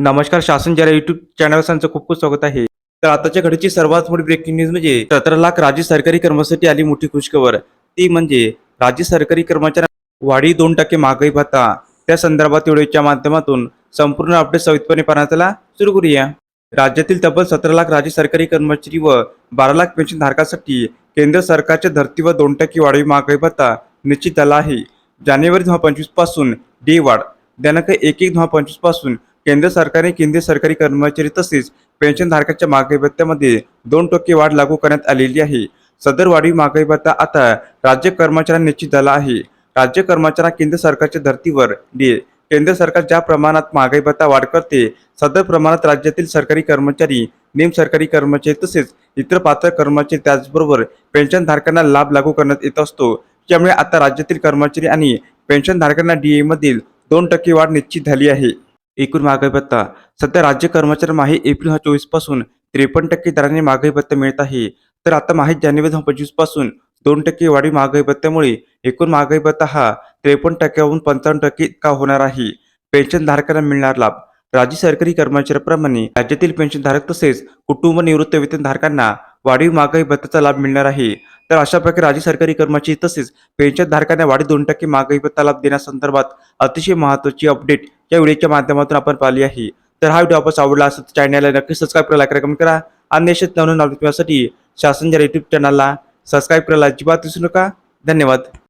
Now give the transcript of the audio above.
नमस्कार शासन जरा युट्यूब चॅनल खूप खूप स्वागत आहे. तर आताच्या घडीची सर्वात मोठी ब्रेकिंग न्यूज म्हणजे सतरा लाख राज्य सरकारी कर्मचारी आली मोठी खुशखबर. ती म्हणजे राज्य सरकारी कर्मचाऱ्या वाढी दोन टक्के महागाई भत्ता. त्या संदर्भात व्हिडिओच्या माध्यमातून संपूर्ण अपडेट सवितपणे पाहण्याला सुरू करूया. राज्यातील तब्बल सतरा लाख राज्य सरकारी कर्मचारी व बारा लाख पेन्शन धारकांसाठी केंद्र सरकारच्या धर्तीवर दोन टक्के वाढीव महागाई भत्ता निश्चित झाला आहे. जानेवारी दोन हजार पंचवीसपासून डी वाढ. दिनांक एक एक दोन हजार पंचवीसपासून केंद्र सरकारने केंद्रीय सरकारी कर्मचारी तसेच पेन्शनधारकांच्या महागाई भत्त्यामध्ये दोन टक्के वाढ लागू करण्यात आलेली आहे. सदर वाढीव महागाई भत्ता आता राज्य कर्मचाऱ्यांना निश्चित झाला आहे. राज्य कर्मचाऱ्यांना केंद्र सरकारच्या धर्तीवर दे केंद्र सरकार ज्या प्रमाणात महागाई भत्ता वाढ करते सदर प्रमाणात राज्यातील सरकारी कर्मचारी निम सरकारी कर्मचारी तसेच इतर पात्र कर्मचारी त्याचबरोबर पेन्शनधारकांना लाभ लागू करण्यात येत असतो. त्यामुळे आता राज्यातील कर्मचारी आणि पेन्शनधारकांना डीए मधील दोन टक्के वाढ निश्चित झाली आहे. एकूण महागाई भत्ता. सध्या राज्य कर्मचारी माही एप्रिल हा चोवीसपासून त्रेपन्न टक्के दराने महागाई भत्ता मिळत आहे. तर आता माहीत जानेवारी दोन पंचवीसपासून दोन टक्के वाढीव महागाई भत्त्यामुळे एकूण महागाई भत्ता हा त्रेपन्न टक्क्याहून पंचावन्न टक्के इतका होणार आहे. पेन्शनधारकांना मिळणार लाभ. राज्य सरकारी कर्मचाऱ्याप्रमाणे राज्यातील पेन्शनधारक तसेच कुटुंब निवृत्त वेतनधारकांना वाढीव महागाई भत्त्याचा लाभ मिळणार आहे. तर अशा प्रकारे राज्य सरकारी कर्मचारी तसेच पेन्शन धारकांना वाढीव दोन टक्के महागाई भत्ता लाभ देण्यासंदर्भात अतिशय महत्त्वाची अपडेट या व्हिडिओच्या माध्यमातून आपण पाहिली आहे. तर हा व्हिडिओ आपण आवडला असेल तर चॅनलला नक्की सबस्क्राईब करायला लाईक करा कमेंट करा. आणि देशात नवनवीन अपडेट शासन जर युट्यूब चॅनलला सबस्क्राईब करायला अजिबात विसरू नका. धन्यवाद.